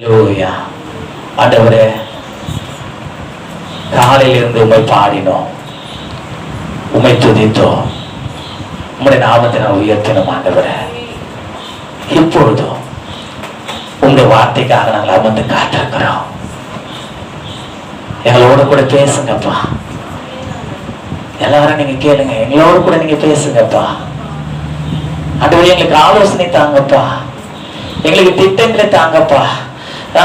லூயா ஆண்டவரே காலையில இருந்து உண்மை பாடினோம். உண்மை துதித்தோம். உங்களுடைய நாமத்தை நான் உயர்த்தினோம் ஆண்டவரே. இப்பொழுதும் உங்களுடைய வார்த்தைக்காக நாங்கள் அமர்ந்து காத்திருக்கிறோம். எங்களோட கூட பேசுங்கப்பா. எல்லாரும் நீங்க கேளுங்க. எங்களோட கூட நீங்க பேசுங்கப்பா. ஆண்டவரே எங்களுக்கு ஆலோசனை தாங்கப்பா. எங்களுக்கு திட்டங்களை தாங்கப்பா.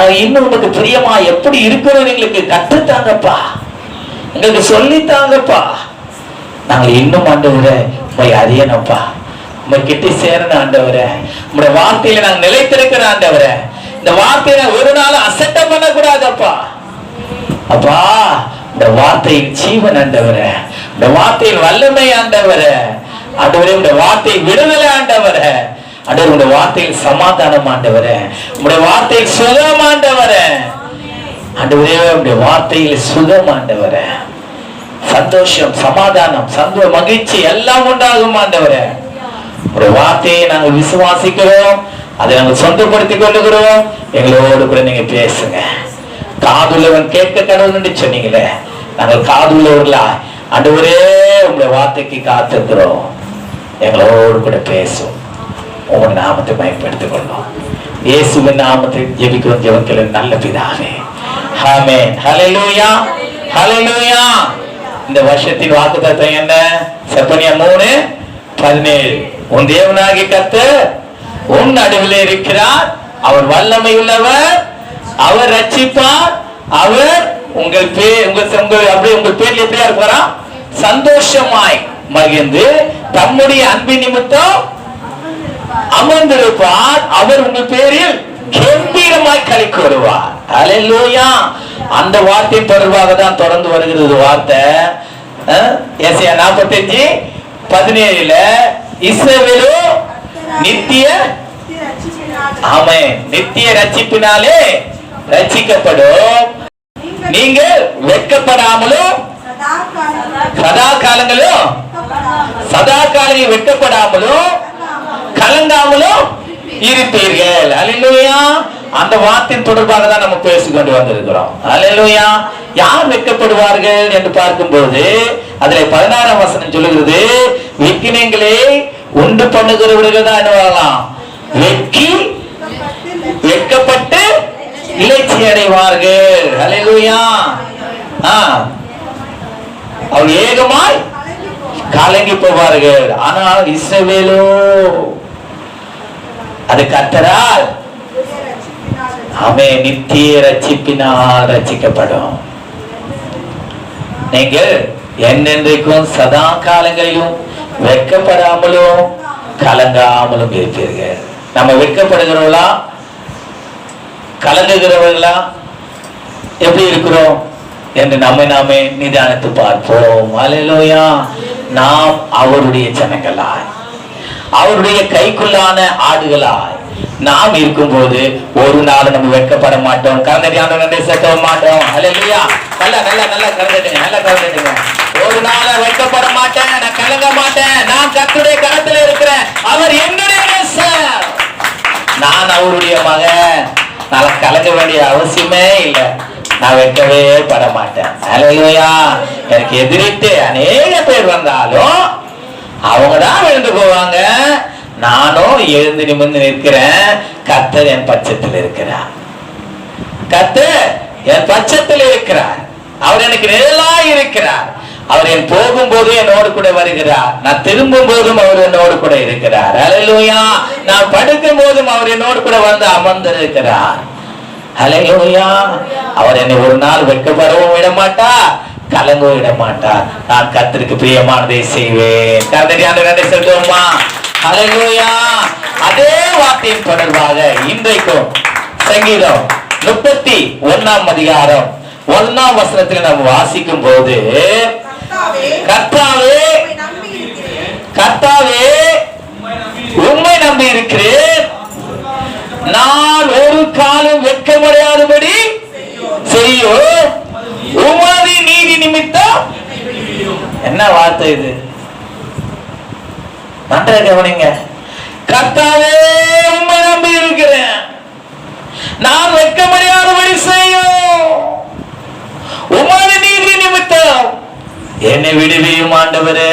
இன்னும் உங்களுக்கு பிரியமா எப்படி இருக்கணும் எங்களுக்கு கற்றுத்தாங்கப்பா. எங்களுக்கு சொல்லி தாங்கப்பா நாங்கள் இன்னும் ஆண்டவரை உண்மை அறியணும்ப்பா. உண்மை கிட்ட சேரணும் ஆண்டவர. உங்களுடைய வார்த்தையில நாங்கள் நிலைத்திருக்கிற ஆண்டவரே. இந்த வார்த்தையை ஒரு நாள் அசட்ட பண்ணக்கூடாதப்பா. அப்பா இந்த வார்த்தையின் ஜீவன் ஆண்டவர. இந்த வார்த்தையின் வல்லமை ஆண்டவர. ஆண்டவரே இந்த வார்த்தை விடுதலை ஆண்டவரை. ஆண்டவர் உடைய வார்த்தையில் சமாதானம் ஆண்டவரே. உடைய வார்த்தையில் சுகம் ஆண்டவரே. ஆண்டவரே உடைய வார்த்தையில் சுகம் ஆண்டவரே. சந்தோஷம் சமாதானம் சந்தோ மகிழ்ச்சி எல்லாம் உண்டாகும் ஆண்டவரே. உடைய வார்த்தையை நாங்கள் விசுவாசிக்கிறோம். அதை நாங்கள் சொந்தப்படுத்திக் கொள்ளுகிறோம். எங்களோடு கூட நீங்க பேசுங்க. காதுள்ளவன் கேட்க கடவுள்னு சொன்னீங்களே. நாங்கள் காதுள்ளவர்களா? ஆண்டவரே உங்களுடைய வார்த்தைக்கு காத்திருக்கிறோம். எங்களோடு கூட பேசும் உன் நாமத்தை பயன்படுத்திக் கொள்ளும் இயேசுவின் நாமத்தில் ஜெபிக்கிறோம் ஜெபக்கிற நல்ல பிதாவே. ஹாமே ஹலலூயா ஹலலூயா இந்த வருஷத்தின் வாக்குத்தத்தம் என்ன? செப்பனியா மூணு பதினேழு. உன் தேவனாகி கத்து உன் நடுவில் இருக்கிறார். அவர் வல்லமை உள்ளவர். அவர் ரட்சிப்பார். அவர் உங்கள் பேர் உங்கள் உங்கள் அப்படியே உங்கள் பேர்ல எப்படியா இருப்பாரா? சந்தோஷமாய் மகிழ்ந்து தம்முடைய அன்பின் நிமித்தம் அமர்ந்திருப்பார். அவர் உங்கள் பேரில் கம்பீரமாய் களி வருவார். அலையிலோயா அந்த வார்த்தை தொடர்பாக தான் தொடர்ந்து வருகிறது வார்த்தை. ஏசியா நாற்பத்தஞ்சு பதினேழுல இஸ்ரவேலோ நித்திய ஆமே நித்திய ரட்சிப்பினாலே ரட்சிக்கப்படும். நீங்கள் வெட்கப்படாமலும் சதா காலங்களும் சதா காலங்கள் வெட்கப்படாமலும் கலங்காமலும் இருப்பீர்கள். அலிலுயா அந்த வார்த்தையின் தொடர்பாக தான் நம்ம பேசிக்கொண்டு வந்திருக்கிறோம். அலிலுயா யார் வெட்கப்படுவார்கள் என்று பார்க்கும்போது அதுல பதினாறாம் வசனம் சொல்லுகிறது வெக்கினங்களே உண்டு பண்ணுகிறவர்கள் தான் என்ன வரலாம். வெக்கி வெக்கப்பட்டு இலைச்சி அடைவார்கள். அலிலுயா ஆ. அவர் ஏகமாய் கலங்கி போவார்கள். ஆனால் இஸ்ரவேலோ அது கத்தரால் அவன் நித்திய ரட்சிப்பினால் ரட்சிக்கப்படும் நீங்கள் என்னென்றைக்கும் சதா காலங்களிலும் வெட்கப்படாமலும் கலங்காமலும் இருப்பீர்கள். நம்ம வெட்கப்படுகிறவர்களா? கலங்குகிறவர்களா? எப்படி இருக்கிறோம்? என்று நம்மை நாமே நிதானித்து பார்ப்போம். அலையிலோயா நாம் அவருடைய ஜனங்களாய். அவருடைய கைக்குள்ளான ஆடுகளாய் நாம் இருக்கும்போது ஒரு நாள் நம்ம வெட்கப்பட மாட்டோம். கலந்தடியான நன்றி சேர்க்க மாட்டோம். அலையிலோயா நல்லா நல்லா நல்லா கலந்துட்டுங்க நல்லா கலந்துட்டுங்க ஒரு நாள வெட்கப்பட மாட்டேன் நான் கலங்க மாட்டேன். நான் கத்துடைய கரத்துல இருக்கிறேன். அவர் என்னுடைய சார் நான் அவருடைய மகன். நான் கலங்க வேண்டிய அவசியமே இல்லை. நான் வெட்கவே பட மாட்டேன். அலையிலையா எனக்கு எதிரிட்டு அநேக பேர் வந்தாலும் அவங்க தான் விழுந்து போவாங்க. நானும் எழுந்து நிமிர்ந்து நிற்கிறேன். கத்தர் என் பட்சத்தில் இருக்கிறார். கத்தர் என் பட்சத்தில் இருக்கிறார். அவர் எனக்கு நிழலா இருக்கிறார். அவர் என் போகும்போது என்னோடு கூட வருகிறார். நான் திரும்பும் போதும் அவர் என்னோடு கூட இருக்கிறார். அலையிலூயா நான் படுக்கும் போதும் அவர் என்னோடு கூட வந்து அமர்ந்திருக்கிறார். அலையிலூயா அவர் என்னை ஒரு நாள் வெட்கப்படவும் விட மாட்டார் கலங்க விட மாட்டார் நான் கத்திற்கு பிரியமானதை செய்வேன். சொல்லுவோமா அலையிலூயா அதே வார்த்தையின் தொடர்பாக இன்றைக்கும் சங்கீதம் முப்பத்தி ஒன்னாம் அதிகாரம் ஒன்னாம் வசனத்தில் நாம் வாசிக்கும் போது கர்த்தாவே கர்த்தாவே உண்மை நம்பி இருக்கிறேன் நான் ஒரு காலம் வெட்கமடையாதபடி செய்யும். உமது நீ நிமித்தம் என்ன வார்த்தை இது? நன்றாக கவனிங்க கர்த்தாவே உண்மை நம்பி இருக்கிறேன். நான் வைக்க முடியாதபடி செய்யும். உமது நீதி நிமித்தம். என்னை விடுவியும் ஆண்டவரே.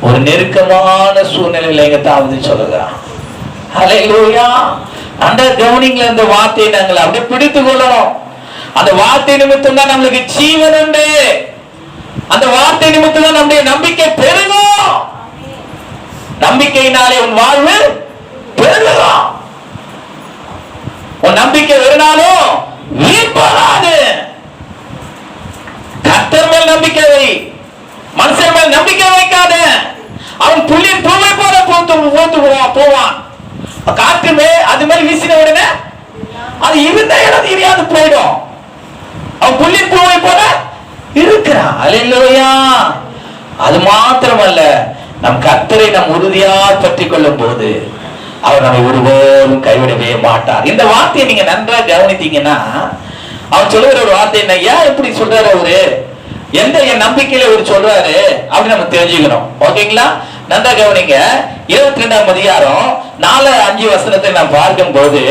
ஒரு நெருக்கமான சூழ்நிலையில எங்க தாவது சொல்லுகிறான் ஹalleluya அந்த கவனிங்ல இந்த வார்த்தையை நாங்கள் அப்படியே பிடித்து கொள்ளணும். அந்த வார்த்தை நிமித்தம் தான் நம்மளுக்கு ஜீவன் உண்டு. அந்த வார்த்தை நிமித்தம் தான் நம்முடைய நம்பிக்கை பெருகும். நம்பிக்கையினாலே உன் வாழ்வு பெருகும். உன் நம்பிக்கை வெறுனாலும் வீழ்படாது கத்தர் மேல் நம்பிக்கை வை. மனுஷன் மேல் நம்பிக்கை வைக்காத. அவன் புள்ளி பூவை போல போத்து போத்து போவான் போவான். காற்று மேல் அது மேல் வீசின உடனே அது இருந்த இடம் தெரியாது போயிடும். அவன் புள்ளி பூவை போல இருக்கிறான். அல்லேலூயா. அது மாத்திரமல்ல நம் கர்த்தரை நம் உறுதியா பற்றி கொள்ளும் போது அவர் நம்மை ஒருபோதும் கைவிடவே மாட்டார். இந்த வார்த்தையை நீங்க நன்றா கவனித்தீங்கன்னா அவர் சொல்லுகிற ஒரு வார்த்தை என்ன? ஏன் இப்படி சொல்றாரு அவரு? எந்த என் நம்பிக்கையில அவர் சொல்றாரு? அப்படின்னு நம்ம தெரிஞ்சுக்கணும். ஓகேங்களா? நன்றா கவனிங்க. இருபத்தி ரெண்டாம் அதிகாரம் நாலு அஞ்சு வசனத்தை நான் பார்க்கும் போது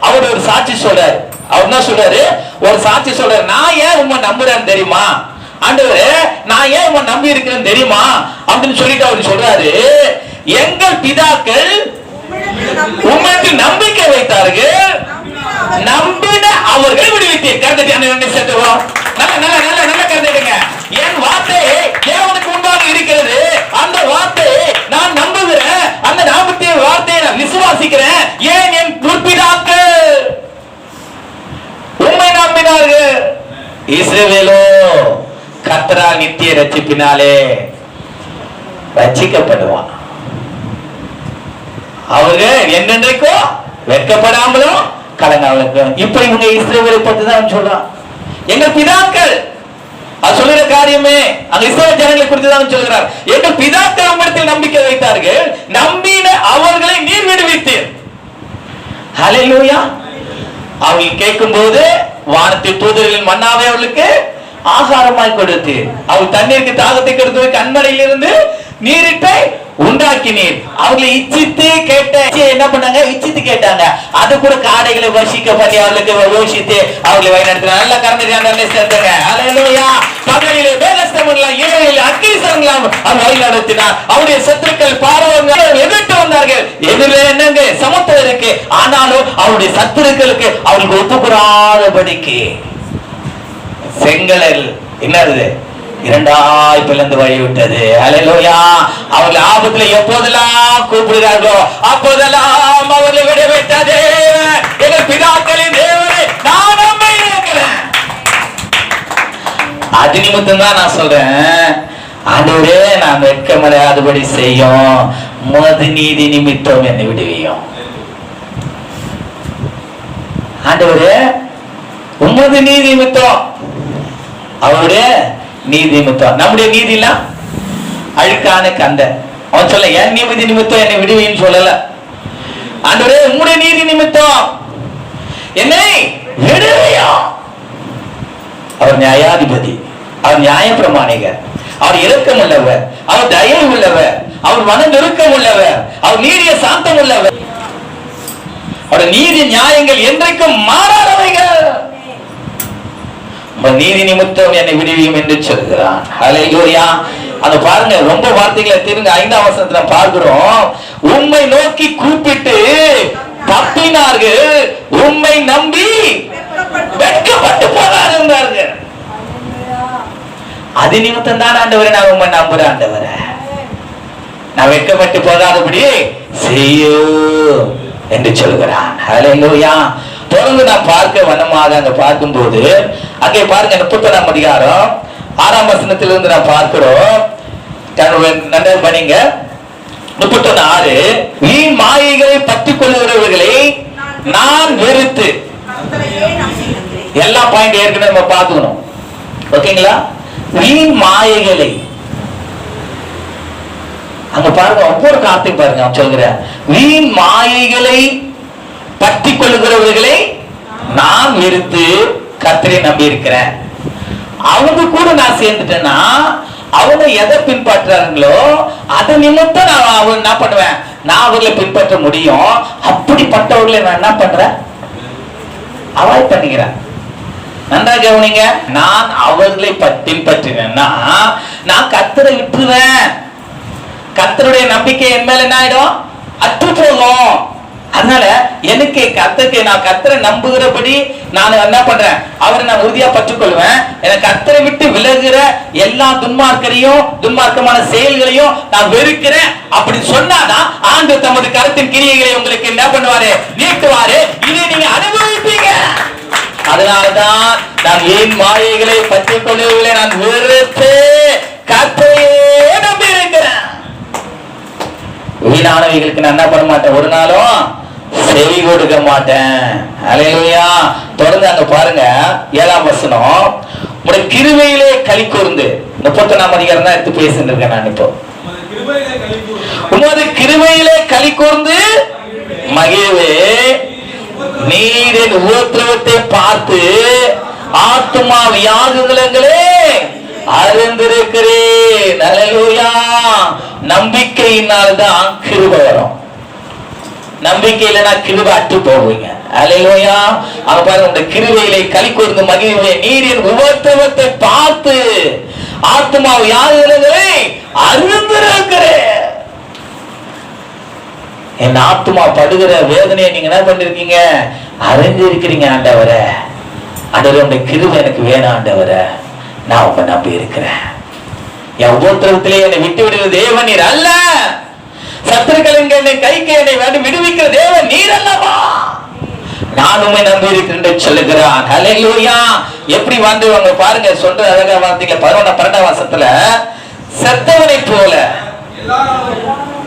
அவர் ஒரு சாட்சி சொல்றாரு. அவர் என்ன சொல்றாரு? ஒரு சாட்சி சொல்றாரு நான் ஏன் உண்மை நம்புறேன்னு தெரியுமா? ஆண்டவரே நான் ஏன் உன்னை நம்பி இருக்கிறேன்னு தெரியுமா? அப்படின்னு சொல்லிட்டு அவர் சொல்றாரு எங்கள் பிதாக்கள் உங்களுக்கு நம்பிக்கை வைத்தார்கள். நம்பின அவர்கள் விடுவித்தீர். கருத்துட்டு அந்த சேர்த்துவோம் நல்ல நல்ல நல்ல நல்ல கருத்துடுங்க என் வார்த்தை தேவனுக்கு முன்பாக இருக்கிறது. அந்த வார்த்தை நான் நம்புகிறேன் அந்த நாமத்திய வார்த்தையை நான் விசுவாசிக்கிறேன் ஏன் என் முற்பிதாக்கள் உண்மை நம்பினார்கள் இஸ்ரவேலோ கத்தரா நித்திய ரட்சிப்பினாலே ரட்சிக்கப்படுவான் அவர்கள் என்னென்றைக்கோ வெட்கப்படாமலும் கலங்காமலும் இப்ப இவங்க இஸ்ரேவரை பத்தி தான் சொல்றான். எங்க பிதாக்கள் அது சொல்லுற காரியமே அந்த இஸ்ரேல் ஜனங்களை குறித்து தான் சொல்கிறார். எங்க பிதாக்கள் நம்மிடத்தில் நம்பிக்கை வைத்தார்கள். நம்பின அவர்களை நீர் விடுவித்தீர். ஹலெலூயா அவங்க கேட்கும் போது வானத்தில் தூதர்களின் மன்னாவை அவர்களுக்கு ஆகாரமாய் கொடுத்து அவள் தண்ணீருக்கு தாகத்தை கொடுத்து கண்மலையில் இருந்து நீரிட்டை உண்டாக்கினீர். அவர்களை இச்சித்து கேட்ட என்ன பண்ணாங்க? இச்சித்து கேட்டாங்க. அது கூட காடைகளை வசிக்க பண்ணி அவளுக்கு யோசித்து அவர்களை வழிநடத்தின நல்ல கரண்ட் சேர்த்தாங்க அலையிலோயா பகலிலே வேலஸ்தமங்களாம் ஏழையில் அக்கிரிசங்களாம் அவர் வழிநடத்தினார். அவருடைய சத்துருக்கள் பாரவங்க எதிர்த்து வந்தார்கள். எதிரே என்னங்க? சமத்துவம் இருக்கு. ஆனாலும் அவருடைய சத்துருக்களுக்கு அவர்களுக்கு படிக்கு செங்கலல் என்னது இரண்டாய் பிளந்து வழி விட்டது அலையிலோயா அவர்கள் ஆபத்துல எப்போதெல்லாம் கூப்பிடுகிறார்களோ அப்போதெல்லாம் அவர்களை விட விட்டது எங்கள் பிதாக்களின் தேவனை நான் நம்பி இருக்கிறேன் அது நிமித்தம் தான் நான் சொல்றேன். ஆண்டவரே நான் வெட்கமடையாதபடி செய்யும். மது நீதி நிமித்தம் என்னை விடுவியும். ஆண்டவரே உமது நீதி நிமித்தம் அவருடைய நீதி நிமித்தம். நம்முடைய நீதிலாம் அழுக்கான கந்த. அவன் சொல்ல என் நீதி நிமித்தம் என்னை விடுவின்னு சொல்லல? ஆண்டவரே உங்களுடைய நீதி நிமித்தம். என்னை விடுவியும் அவர் நியாயாதிபதி. அவர் நியாய பிரமாணிகர் அவர் இரக்கம் உள்ளவர் அவர் தயவு உள்ளவர் அவர் மன நெருக்கம் உள்ளவர் அவர் நீடிய சாந்தம் உள்ளவர் அவர் நீதி நியாயங்கள் என்றைக்கும் மாறாதவைகள். நீதி நிமித்தம் என்னை விடுவியும் என்று சொல்கிறான். ஹalleluya அது பாருங்க ரொம்ப வார்த்தைகளை திருங்க ஐந்தாம் வசனத்துல பார்க்கிறோம். உம்மை நோக்கி கூப்பிட்டு தப்பினார்கள் உம்மை நம்பி வெட்கப்பட்டு போனார் இருந்தார்கள் அது நிமித்தம் தான் ஆண்டவரை நான் உண்மை நம்புற ஆண்டவரை. நான் வெட்கப்பட்டு போகாதபடி செய்யோ என்று சொல்கிறான். ஹalleluya தொடர்ந்து நான் பார்க்க வண்ணமாக அங்க பார்க்கும்போது அங்கே பாருங்க முப்பத்தொன்னாம் அதிகாரம் ஆறாம் வசனத்திலிருந்து நான் பார்க்கிறோம். நன்றாக பண்ணீங்க முப்பத்தொன்னு ஆறு வீண் மாயைகளை பற்றி கொள்ளுகிறவர்களை நான் வெறுத்து. எல்லா பாயிண்ட் ஏற்கனவே நம்ம பார்த்துக்கணும். ஓகேங்களா? வீண் மாயைகளை. அங்க பாருங்க ஒவ்வொரு கார்த்திக் பாருங்க அவன் சொல்கிற வீண் மாயைகளை பற்றி கொள்ளுகிறவர்களை நான் வெறுத்து. கர்த்தரை நம்பி இருக்கிறேன் அவங்க கூட நான் சேர்ந்துட்டேன்னா அவங்க எதை பின்பற்றுறாங்களோ அது நிமித்தம் நான் அவங்க என்ன பண்ணுவேன். நான் அவர்களை பின்பற்ற முடியும். அப்படிப்பட்டவர்களை நான் என்ன பண்றேன்? அவாய்ட் பண்ணிக்கிறேன். நன்றா கவனிங்க. நான் அவர்களை ப- பின்பற்றினேன்னா நான் கத்தரை விட்டுருவேன். கத்தருடைய நம்பிக்கை என் மேல என்ன ஆயிடும்? அற்று போகும் அதனால எனக்கு கத்தருக்கு நான் கத்தரை நம்புகிறபடி நான் என்ன பண்றேன்? அவரை நான் உறுதியா பற்றுக்கொள்வேன். எனக்கு கத்தரை விட்டு விலகுற எல்லா துன்மார்க்கரையும் துன்மார்க்கமான செயல்களையும் நான் வெறுக்கிறேன். அப்படி சொன்னாதான் ஆண்டு தமது கருத்தின் கிரியைகளை உங்களுக்கு என்ன பண்ணுவாரு? நீட்டுவாரு இதை நீங்க அனுபவிப்பீங்க. அதனாலதான் நான் ஏன் மாயைகளை பற்றிக் கொள்ளவில்லை நான் வெறுத்து கத்தையே நம்பி இருக்கிறேன் வீணானவைகளுக்கு நான் என்ன பண்ண மாட்டேன்? ஒரு நாளும் செவி கொடுக்க மாட்டேன். அலையிலையா. தொடர்ந்து அங்க பாருங்க. ஏழாம் வசனம். உடைய கிருவையிலே களி கூர்ந்து. முப்பத்தொன்னாம் அதிகாரம் தான் எடுத்து பேசிட்டு இருக்கேன் நான் இப்போ. உமது கிருமையிலே களி கூர்ந்து மகிழ்வே. நீரின் உபத்திரவத்தை பார்த்து ஆத்மா வியாகுகளங்களே அறிந்திருக்கிறேன். அல்லேலூயா நம்பிக்கையினால் தான் கிருபை வரும். நம்பிக்கை இல்லைன்னா கிருபை அட்டு போவீங்க. அலையிலோயா அவ பாருங்க அந்த கிருவையிலே கலி கூர்ந்து மகிழ்வே நீரின் உபத்திரவத்தை பார்த்து ஆத்மா வியாகுகளங்களே அறிந்திருக்கிறேன். என் ஆத்துமா படுகிற வேதனையை நீங்க என்ன பண்ணிருக்கீங்க? அறிஞ்சிருக்கிறீங்க ஆண்டவரே. அதில் உங்க கிருபை எனக்கு வேணும் ஆண்டவரே. நான் உங்க நம்பி இருக்கிறேன் என் உபத்திரத்திலே என்னை விட்டு விடுவது தேவன் அல்ல. சத்துருக்களின் கைக்கு என்னை வேண்டும் விடுவிக்கிற தேவன் நீர் அல்லவா நான் உண்மை நம்பி இருக்கின்ற சொல்லுகிறான். ஹalleluya எப்படி வந்து அவங்க பாருங்க சொல்ற அழகா வார்த்தைங்க பதினொன்னா பன்னெண்டாம் வாசத்துல செத்தவனை போல.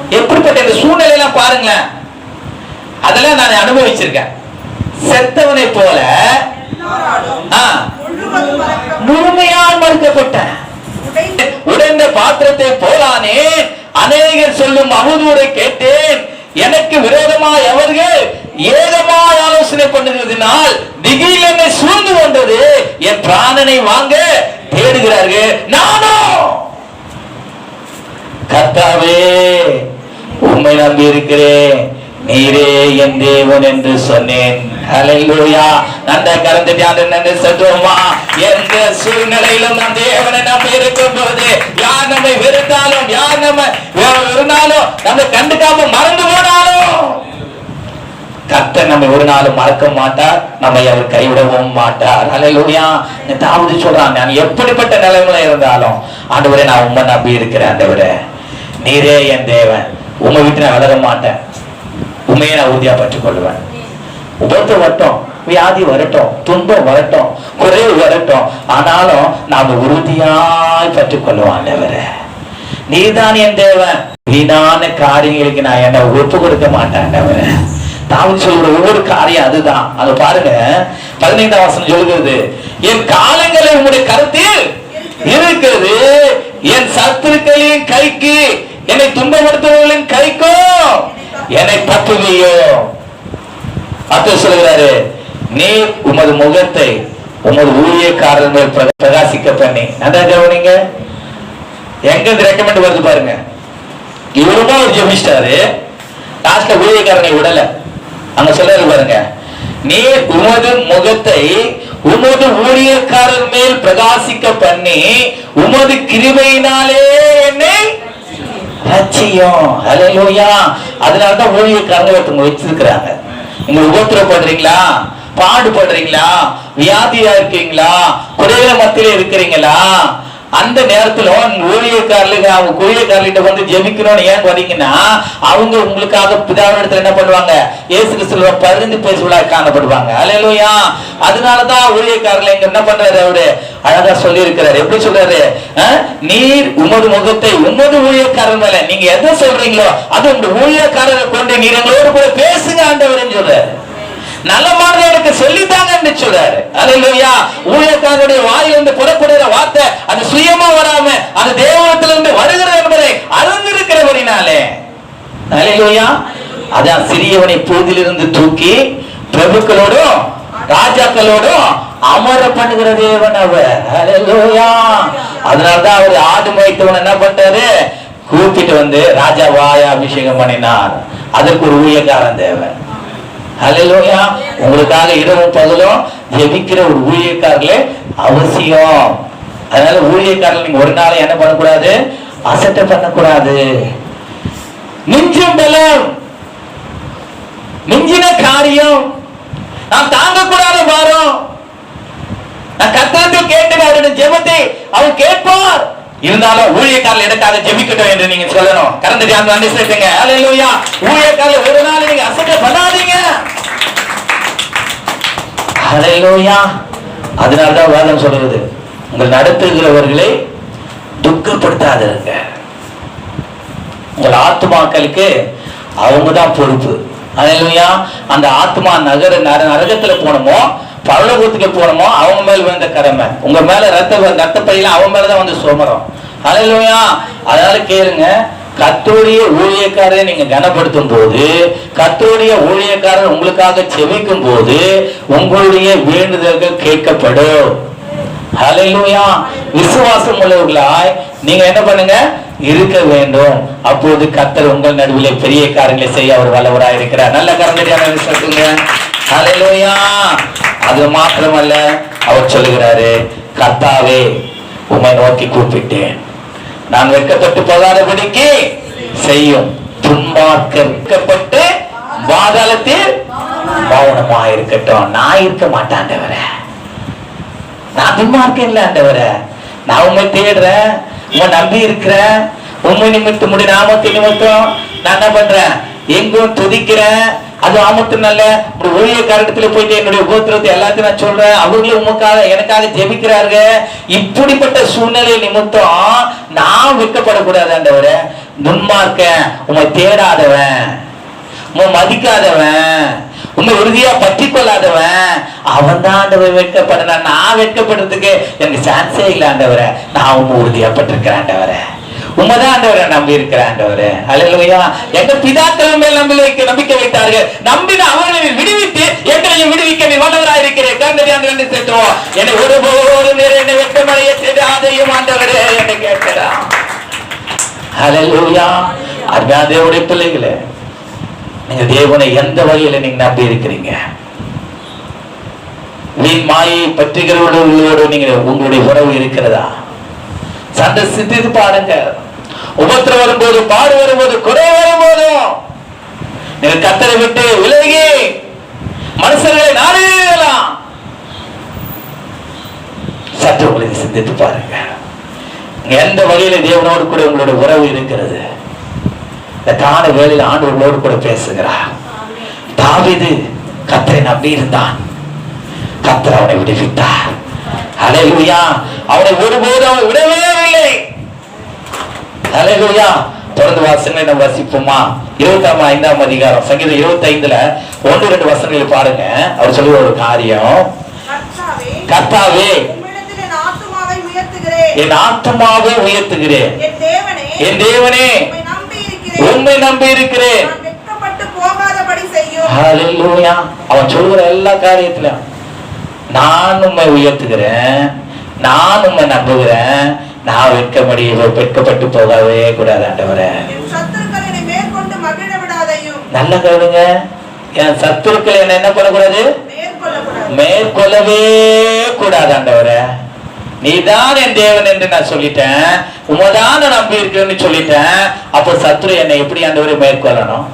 எப்படிப்பட்ட இந்த சூழ்நிலையெல்லாம் பாருங்களேன். அதெல்லாம் நான் அனுபவிச்சிருக்கேன். செத்தவனை போல ஆ, முழுமையால் மறுக்கப்பட்ட உடைந்த பாத்திரத்தை போலானே அநேகர் சொல்லும் அவதூறை கேட்டேன். எனக்கு விரோதமாய் அவர்கள் ஏகமாய் ஆலோசனை பண்ணுகிறதுனால் திகில் என்னை சூழ்ந்து கொண்டது. என் பிராணனை வாங்க தேடுகிறார்கள். நானோ! கத்தாவே உண்மை நம்பி இருக்கிறேன் நீரே என் தேவன் என்று சொன்னேன். ஹalleluya நன்றை கலந்துட்டு நன்றி சொல்றோமா எந்த சூழ்நிலையிலும் நம் தேவனை நம்ம இருக்கும் போது யார் நம்மை வெறுத்தாலும் யார் நம்ம இருந்தாலும் நம்ம கண்டுக்காம மறந்து போனாலும் கத்த நம்மை ஒரு நாளும் மறக்க மாட்டார் நம்மை அவர் கைவிடவும் மாட்டார். ஹalleluya இந்த சொல்றான் நான் எப்படிப்பட்ட நிலைமையில இருந்தாலும் ஆண்டவரை நான் உண்மை நம்பி இருக்கிறேன் ஆண்டவரே. நீரே என் தேவன். உங்க வீட்டு நான் விலக மாட்டேன். உண்மையை நான் உறுதியா பற்றிக் கொள்வேன் உபத்து வரட்டும் வியாதி வரட்டும் துன்பம் வரட்டும் குறைவு வரட்டும் ஆனாலும் நாம உறுதியாய் பற்றிக் கொள்வான் ஆண்டவரே. நீதான் என் தேவன். வீணான காரியங்களுக்கு நான் என்ன ஒப்பு கொடுக்க மாட்டேன் ஆண்டவரே. தாவீது சொல்ற ஒவ்வொரு காரியம் அதுதான். அதை பாருங்க. பதினைந்தாம் வசனம் சொல்கிறது என் காலங்களை உங்களுடைய கருத்தில் இருக்கிறது. என் சத்துருக்களின் கைக்கு என்னை துன்பப்படுத்துபவர்களின் கைக்கும் என்னை பற்றுவியோ அத்து சொல்கிறாரு நீ உமது முகத்தை உமது ஊழியக்காரர் மேல் பிரகாசிக்க பண்ணி. நல்லா கவனிங்க. எங்க இந்த ரெக்கமெண்ட் வருது பாருங்க. இவருமா ஒரு ஜெபிஸ்டாரு. லாஸ்ட்ல ஊழியக்காரனை விடல. அங்க சொல்றாரு பாருங்க நீ உமது முகத்தை உமது ஊழியக்காரர் மேல் பிரகாசிக்க பண்ணி உமது கிருபையினாலே என்னை லட்சியம். ஹalleluya அதனாலதான் ஊழியக்காரங்க ஒருத்தவங்க வச்சிருக்கிறாங்க. நீங்க உபத்திரப்படுறீங்களா பாடுபடுறீங்களா வியாதியா இருக்கீங்களா? குறையில மத்தியில இருக்கிறீங்களா? அந்த நேரத்துல ஊழியக்காரர்களுக்கு அவங்க ஊழியக்காரர்கிட்ட வந்து ஜெபிக்கணும்னு ஏன் வரீங்கன்னா அவங்க உங்களுக்காக பிதாவிடத்துல என்ன பண்ணுவாங்க? இயேசு கிறிஸ்துவ பரிந்து பேசுவதா காணப்படுவாங்க. அலையலோயா அதனாலதான் ஊழியக்காரர்ல இங்க என்ன பண்றாரு அவரு? அழகா சொல்லி இருக்கிறாரு எப்படி சொல்றாரு? நீர் உமது முகத்தை உமது ஊழியக்காரர் மேல. நீங்க எதை சொல்றீங்களோ அது உங்க ஊழியக்காரரை கொண்டு நீர் எங்களோடு கூட பேசுங்க ஆண்டவர்னு சொல்றாரு. நலமானதை எனக்கு சொல்லித்தாங்க என்று சொல்றாரு அல்லேலூயா ஊழியக்காரனுடைய வாயிலிருந்து புறப்படுகிற வார்த்தை அது சுயமா வராம அது தேவனத்திலிருந்து வருகிறது என்பதை அறிந்திருக்கிறபடினாலே அல்லேலூயா அதான் சிறியவனை போதிலிருந்து தூக்கி பிரபுக்களோடும் ராஜாக்களோடும் அமர பண்ணுகிற தேவன் அவர். அதனாலதான் அவர் ஆடு மேய்த்தவன் என்ன பண்றாரு? கூப்பிட்டு வந்து ராஜா வாய அபிஷேகம் பண்ணினார். அதற்கு ஒரு ஊழியக்காரன் தேவன். அலையிலோயா உங்களுக்காக இரவும் பகலும் ஜெபிக்கிற ஒரு ஊழியக்காரர்களே அவசியம். அதனால ஊழியக்காரர்கள் நீங்க ஒரு நாளை என்ன பண்ணக்கூடாது? அசட்டை பண்ணக்கூடாது. மிஞ்சும் பலம் மிஞ்சின காரியம். நான் தாங்கக்கூடாத பாரம். நான் கத்தாந்து கேட்டு அவருடைய ஜெபத்தை அவர் கேட்பார். இருந்தாலும் ஊழியக்காரர்கள் எடுக்காத ஜெபிக்கட்டும் என்று நீங்க சொல்லணும். கரண்ட் தியானம் நன்றி செலுத்துங்க ஹalleluya ஊழியக்காரர்கள் ஒரு நாள் நீங்க அசட்டை பண்ணாதீங்க. ஹalleluya அதனால்தான் வேதம் சொல்றது உங்கள் நடத்துகிறவர்களை துக்கப்படுத்தாதிருங்க. உங்கள் ஆத்மாக்களுக்கு அவங்க தான் பொறுப்பு. ஹalleluya அந்த ஆத்மா நகர நர நரகத்துல போனோமோ பரலோகத்துக்கு போனோமோ அவங்க மேல விழுந்த கடமை. உங்க மேல ரத்த ரத்த பையில அவன் மேலதான் வந்து சுமரம். அலையிலா அதனால கேளுங்க கத்தோடைய ஊழியக்காரரை நீங்க கனப்படுத்தும் போது கத்தோடைய ஊழியக்காரர் உங்களுக்காக செவிக்கும் போது உங்களுடைய வேண்டுதல்கள் கேட்கப்படும். அலையிலா விசுவாசம் உள்ளவர்களாய் நீங்க என்ன பண்ணுங்க? இருக்க வேண்டும். அப்போது கத்தர் உங்கள் நடுவில் பெரிய காரியங்களை செய்ய அவர் வல்லவராக இருக்கிறார் நல்ல காரணம் சொல்லுங்க. அது மாத்திரமல்ல அவர் சொல்லுகிறாரு கத்தாவே உம்மை நோக்கி கூப்பிட்டேன். நான் வெட்கப்பட்டு போகாதபடிக்கு செய்யும். துன்பாக்கப்பட்டு பாதாளத்தில் மௌனமா இருக்கட்டும். நான் இருக்க மாட்டாண்டவர நான் துன்பாக்க இல்லை ஆண்டவர. நான் உண்மை தேடுறேன். உண்மை நம்பி இருக்கிறேன். உண்மை நிமித்தம் முடி நாமத்தை நிமித்தம் நான் என்ன பண்றேன்? எங்கும் துதிக்கிறேன். அது ஆமத்தினால ஒரு ஊழிய காரணத்துல போயிட்டு என்னுடைய உபத்திரத்தை எல்லாத்தையும் நான் சொல்றேன். அவர்களும் உமக்காக எனக்காக ஜெபிக்கிறார்கள். இப்படிப்பட்ட சூழ்நிலை நிமித்தம் நான் வெட்கப்படக்கூடாது ஆண்டவரே. துன்மார்க்க உமை தேடாதவன். உன் மதிக்காதவன். உண்மை உறுதியா பற்றி கொள்ளாதவன். அவன் தான் ஆண்டவர் வெட்கப்பட நான் வெட்கப்படுறதுக்கு எனக்கு சான்ஸே இல்லை ஆண்டவரை. நான் உண்மை உறுதியா பட்டிருக்கிறேன் ஆண்டவரை. உண்மைதான் ஆண்டவரை நம்பி இருக்கிற ஆண்டவரே. அல்லையா எங்க பிதாக்கள் மேல் நம்பிக்கை நம்பிக்கை வைத்தார்கள். நம்பின அவர்களை விடுவித்து எங்களையும் விடுவிக்க நீ வல்லவராய் இருக்கிறேன் அந்த என்னை ஒருபோது நேர என்னை வெட்டமடைய செய்து அதையும் ஆண்டவரே என்னை கேட்கிறான் அல்லையா அருமையான தேவனுடைய பிள்ளைகளே நீங்க தேவனை எந்த வகையில நீங்க நம்பி இருக்கிறீங்க வீண் மாயை பற்றிகளோடு நீங்க உங்களுடைய உறவு இருக்கிறதா? சண்டை சிந்தித்து பாருங்க உபத்திரம் வரும்போது பாடு வரும்போது குறை வரும்போதும் நீங்க கத்தரை விட்டு விலகி மனுஷர்களை நாடலாம் சற்று உங்களை சிந்தித்து பாருங்க. எந்த வகையில தேவனோடு கூட உங்களுடைய உறவு இருக்கிறது? இந்த கால வேலையில் ஆண்டவர்களோடு கூட பேசுகிறார் தாவிது கத்தரை நம்பி இருந்தான். கத்தர் அவனை விடுவித்தார். ஹalleluya அவனை ஒருபோதும் அவன் விடவே இல்லை. ஹalleluya தொடர்ந்து வாசனை நம்ம வசிப்போமா? இருபத்தாம் ஐந்தாம் அதிகாரம். சங்கீதம் இருபத்தி ஐந்துல ஒன்று ரெண்டு வசனங்களை பாருங்க. அவர் சொல்லுற ஒரு காரியம். கர்த்தாவே, என் ஆத்மாவை உயர்த்துகிறேன். என் தேவனே. உண்மை நம்பி இருக்கிறேன் அவன் சொல்லுகிற எல்லா காரியத்திலும் நான் உண்மை உயர்த்துகிறேன். நான் உண்மை நம்புகிறேன். நான் வெட்கப்படி வெட்கப்பட்டு போகவே கூடாது ஆண்டவரே. நல்ல கேளுங்க. என் சத்துருக்கள் என்ன என்ன பண்ணக்கூடாது. மேற்கொள்ளவே கூடாது ஆண்டவரே. நீதான் என் தேவன் என்று நான் சொல்லிட்டேன். உமதான் நம்பி இருக்கேன்னு சொல்லிட்டேன். அப்போ சத்துரு என்னை எப்படி ஆண்டவரை மேற்கொள்ளணும்?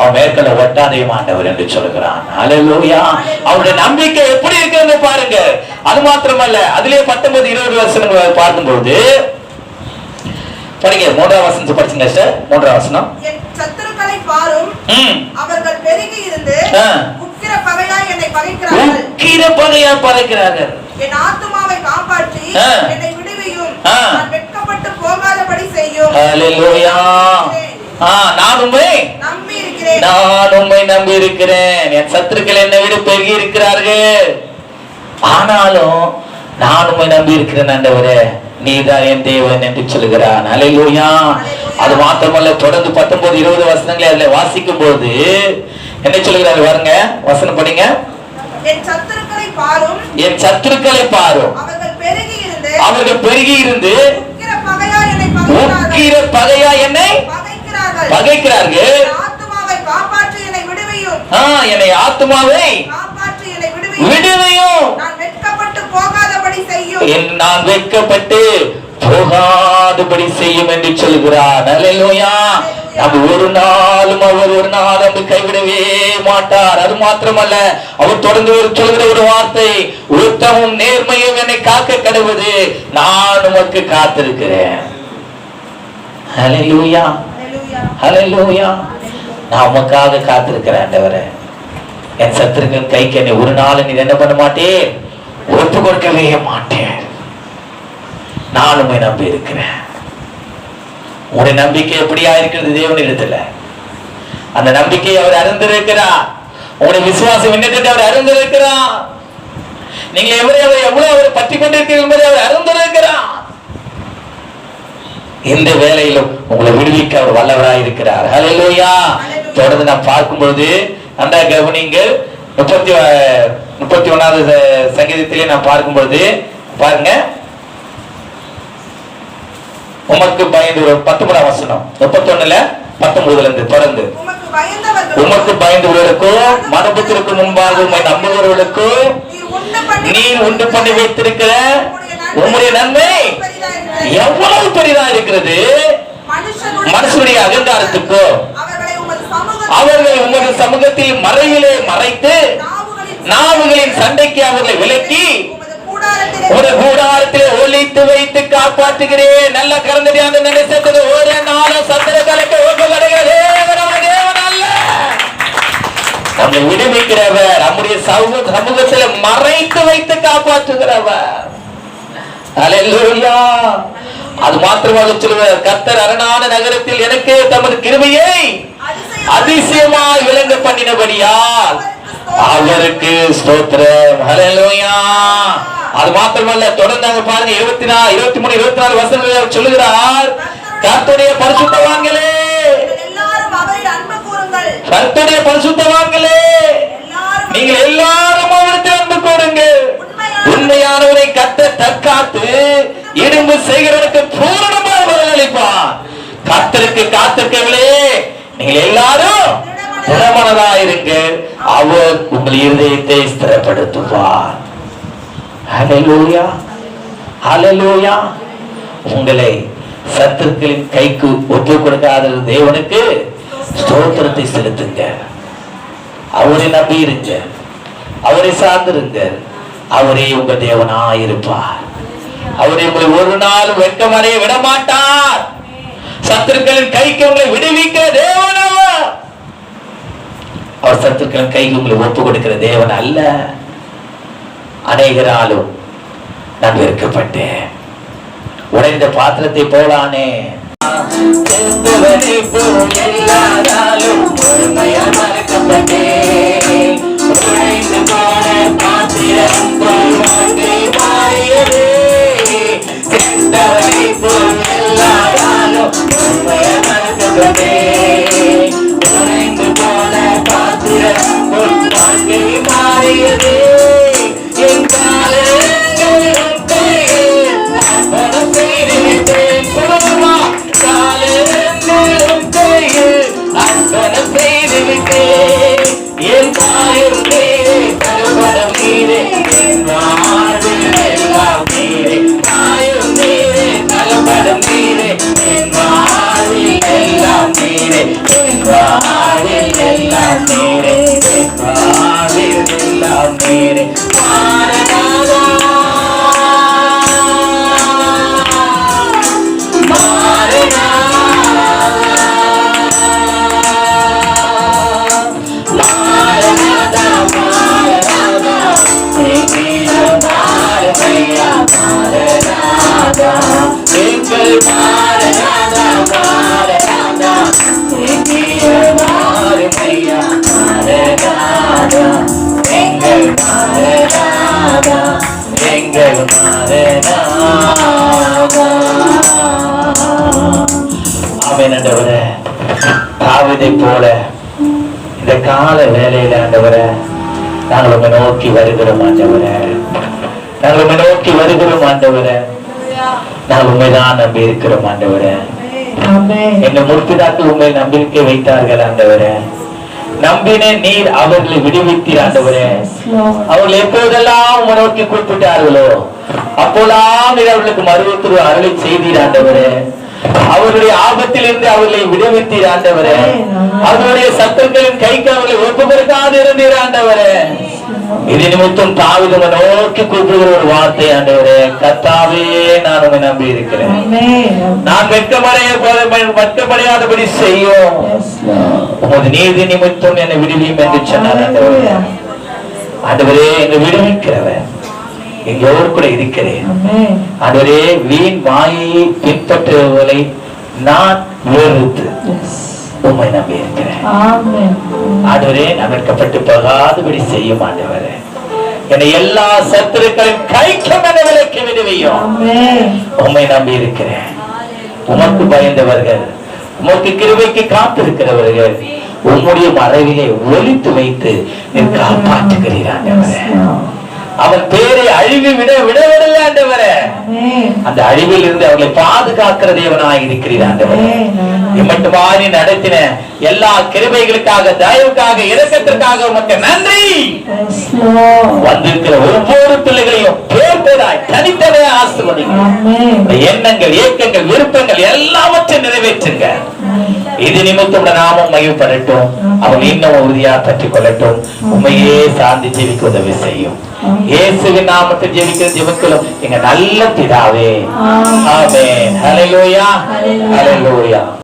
அவன் மேற்கொள்ள ஒட்டாதையும் ஆண்டவர் என்று சொல்கிறான் அலையூயா அவருடைய நம்பிக்கை எப்படி இருக்குன்னு பாருங்க. அது மாத்திரமல்ல அதிலே பத்தொன்பது இருபது வருஷங்கள் பார்க்கும்போது படிங்க மூன்றாம் வசனத்தை படிச்சுங்க சார் மூன்றாம் வசனம். சத்துருக்களை பாரும் ம். அவர்கள் பெருகி இருந்து ஆ. உக்கிர பகையாய் என்னை பகைக்கிறார்கள். உக்கிர பகையா பறைக்கிறார்கள் என் ஆத்துமாவை காப்பாற்றி ஆ. என்னை விடுவியும். ஆ. நான் வெட்கப்பட்டு போகாதபடி செய்யும். ஹalleluya ஆ நான் உண்மை நான் உண்மை நம்பி இருக்கிறேன் என் சத்துருக்கள் என்னை விட பெருகி இருக்கிறார்கள். ஆனாலும் நான் உண்மை நம்பி இருக்கிறேன் ஆண்டவரே. நீதான் என் தேவன் என்று சொல்கிறான் அலையிலூயா அது மாத்திரமல்ல தொடர்ந்து பத்தொன்பது இருபது வசனங்களை அதுல வாசிக்கும் போது என்ன சொல்கிறாரு பாருங்க? வசனம் படிங்க. என் சத்துருக்களை பாரும். அவர்கள் பெருகி இருந்து உக்கிர பகையா என்னை பகைக்கிறார்கள். என்னை என்னை விடுவியும். நான் வெட்கப்பட்டு போகாதபடி செய்யும். என் நான் வெட்கப்பட்டு போகாதபடி செய்யும் என்று சொல்கிறார் நம்ம ஒரு நாளும் அவர் ஒரு நாள் நம்மை கைவிடவே மாட்டார். அது மாத்திரமல்ல அவர் தொடர்ந்து ஒரு சொல்கிற ஒரு வார்த்தை உத்தமும் நேர்மையும் என்னை காக்க கடவுது. நான் உமக்கு காத்திருக்கிறேன். ஹalleluya அல்லேலூயா நான் உமக்காக காத்திருக்கிறேன் ஆண்டவரே. என் சத்துருக்கள் கைக்கு என்னை ஒரு நாள் நீ என்ன பண்ண மாட்டேன். ஒப்பு கொடுக்கவே மாட்டேன். நான் உண்மை நம்பி இருக்கிறேன். உடைய நம்பிக்கை எப்படியா இருக்கிறது தேவனிடத்துல அந்த நம்பிக்கை அவர் அறிந்திருக்கிறார். உங்களுடைய விசுவாசம் என்னத்தை அவர் அறிந்திருக்கிறார். நீங்க எவரை அவர் எவ்வளவு அவர் பற்றி கொண்டிருக்கிறீர்கள் என்பதை அவர் இந்த வேலையிலும் உங்களை விடுவிக்க அவர் வல்லவராய் இருக்கிறார். ஹalleluya தொடர்ந்து நாம் பார்க்கும் பொழுது அந்த கவனிங்க முப்பத்தி முப்பத்தி ஒன்னாவது சங்கீதத்திலே நாம் பார்க்கும் பொழுது பாருங்க. உமக்கு பயந்து ஒரு பத்தொன்பதாம் வசனம். முப்பத்தொன்னுல பத்தொன்பதுல இருந்து தொடர்ந்து. உமக்கு பயந்தவர்கள் உமக்கு பயந்தவர்களுக்கும் மனபத்திற்கு முன்பாக உண்மை நம்புகிறவர்களுக்கும் நீர் உண்டு பண்ணி நீ உண்டு பண்ணி வைத்திருக்கிற உம்முடைய நன்மை எவ்வளவு பெரிதா இருக்கிறது? மனுஷனுடைய அகங்காரத்துக்கோ. அவர்களை உமது சமூகத்தில் மறைவிலே மறைத்து நாவுகளின் சண்டைக்கு அவர்களை விலக்கி ஒரு கூடாரத்திலே ஒழித்து வைத்து காப்பாற்றுகிறேன். நல்ல கலந்தடியான நினைச்சது ஒரு நாளும் சத்திர கலக்க ஒப்பு கிடைக்கிற தேவன் அவர் தேவன் அல்ல நம்மை விடுவிக்கிறவர் நம்முடைய சமூக சமூகத்தில் மறைத்து வைத்து காப்பாற்றுகிறவர். அது மாத்திரமாக சொல்லுவார் கர்த்தர் அரணான நகரத்தில் எனக்கு தமது கிருபையை அதிசயமாய் விளங்க பண்ணினபடியால் அவருக்கு ஸ்தோத்திரம். ஹalleluya. அது மாத்திரமல்ல தொடர்ந்து பாருங்க இருபத்தி நாலு இருபத்தி மூணு இருபத்தி நாலு அவர் சொல்லுகிறார். கர்த்தருடைய கூறுங்கள். கர்த்தருடைய பரிசுத்தவான்களே எல்லாரும் நீங்கள் எல்லாரும் அவருக்கு அன்பு கூறுங்க உண்மையானவரை கத்த தற்காத்து இடும்பு செய்கிறவனுக்கு பூரணமாக பதிலளிப்பார் கத்தருக்கு காத்திருக்கங்களே நீங்கள் எல்லாரும் திடமனதாயிருங்க அவர் உங்கள் இருதயத்தை ஸ்திரப்படுத்துவார். அலலூயா அலலூயா உங்களை சத்துருக்களின் கைக்கு ஒப்பு கொடுக்காத தேவனுக்கு ஸ்தோத்திரத்தை செலுத்துங்க. அவரை நம்பி இருங்க அவரை சார்ந்திருங்க. அவரே உங்க தேவனாயிருப்பார். அவரே உங்களை ஒரு நாள் வெட்கமடைய விட மாட்டார் சத்துருக்களின் கைக்கு உங்களை விடுவிக்க தேவன் அவர். சத்துருக்களின் கைக்கு உங்களை ஒப்பு கொடுக்கிற தேவன் அல்ல. அநேகராலும் நான் வெறுக்கப்பட்டேன். உடைந்த பாத்திரத்தை போலானே. எல்லாராலும் பொறுமையால் மறக்கப்பட்டேன். போல இந்த கால வேலையில ஆண்டவரே நாங்கள் உங்க நோக்கி வருகிறோம் ஆண்டவரே. நாங்கள் உங்க நோக்கி வருகிறோம் ஆண்டவரே. நாங்கள் உண்மைதான் நம்பி இருக்கிறோம் ஆண்டவரே. எங்க முற்பிதாக்கள் உண்மை நம்பிக்கை வைத்தார்கள் ஆண்டவரே. நம்பின நீர் அவர்களை விடுவித்தீர் ஆண்டவரே. அவர்கள் எப்போதெல்லாம் உம்மை நோக்கி கூப்பிட்டார்களோ அப்போலாம் நீர் அவர்களுக்கு மருவத்துரு அருளை செய்தீர் ஆண்டவரே. அவருடைய ஆபத்தில் இருந்து அவர்களை விடுவித்தீர் ஆண்டவரே. அவருடைய சத்துருக்களின் கைக்கு அவர்களை ஒப்புக்கொடுக்காது இருந்தீர் ஆண்டவரே. இது நிமித்தம் தாவிதமை நோக்கி கூப்பிடுகிற ஒரு வார்த்தை ஆண்டவரே கத்தாவே நான் உண்மை நம்பி இருக்கிறேன். நான் வெட்கமடைய வெட்கமடையாதபடி செய்யும். உமது நீதி நிமித்தம் என்னை விடுவியும் என்று சொன்னார் ஆண்டவரே. ஆண்டவரே என்னை விடுவிக்கிறவர். எங்களோடு கூட இருக்கிறேன். ஆண்டவரே வீண் மாயையை பின்பற்றுவதை நான் வெறுத்து. உண்மை நம்பி இருக்கிறேன். ஆண்டவரே நான் வெட்கப்பட்டு போகாதபடி செய்யும் ஆண்டவரே என்னை எல்லா சத்துருக்களின் கைக்கும் என விலக்கி விடுவையும் Amen. உண்மை நம்பி இருக்கிறேன் உமக்கு பயந்தவர்கள் உமக்கு கிருபைக்கு காத்திருக்கிறவர்கள் உம்முடைய மறைவிலே ஒளித்து வைத்து காப்பாற்றுகிறீர் ஆண்டவரே. அவன் பேரை அழிவு விட விடவில்லை ஆண்டவரே. அந்த அழிவில் இருந்து அவர்களை பாதுகாக்கிற தேவனாய் இருக்கிறீர் ஆண்டவரே. இம்மட்டுமாறி நடத்தின எல்லா கிருபைகளுக்காக தயவுக்காக இரக்கத்திற்காக உமக்கு நன்றி. வந்திருக்கிற ஒவ்வொரு பிள்ளைகளையும் பேர் பேராய் தனித்தனையா ஆசிர்வதிங்க எண்ணங்கள் இயக்கங்கள் விருப்பங்கள் எல்லாவற்றையும் நிறைவேற்றுங்க இது நிமித்தம் நாமம் மையப்படட்டும் அவங்க இன்னும் உறுதியா பற்றிக் கொள்ளட்டும் உண்மையே சார்ந்து ஜெபிக்க உதவி செய்யும். இயேசுவின் நாமத்தில் ஜெபிக்கிற ஜெபிக்கலும் எங்க நல்ல பிதாவே. ஹalleluya Hallelujah. ஹalleluya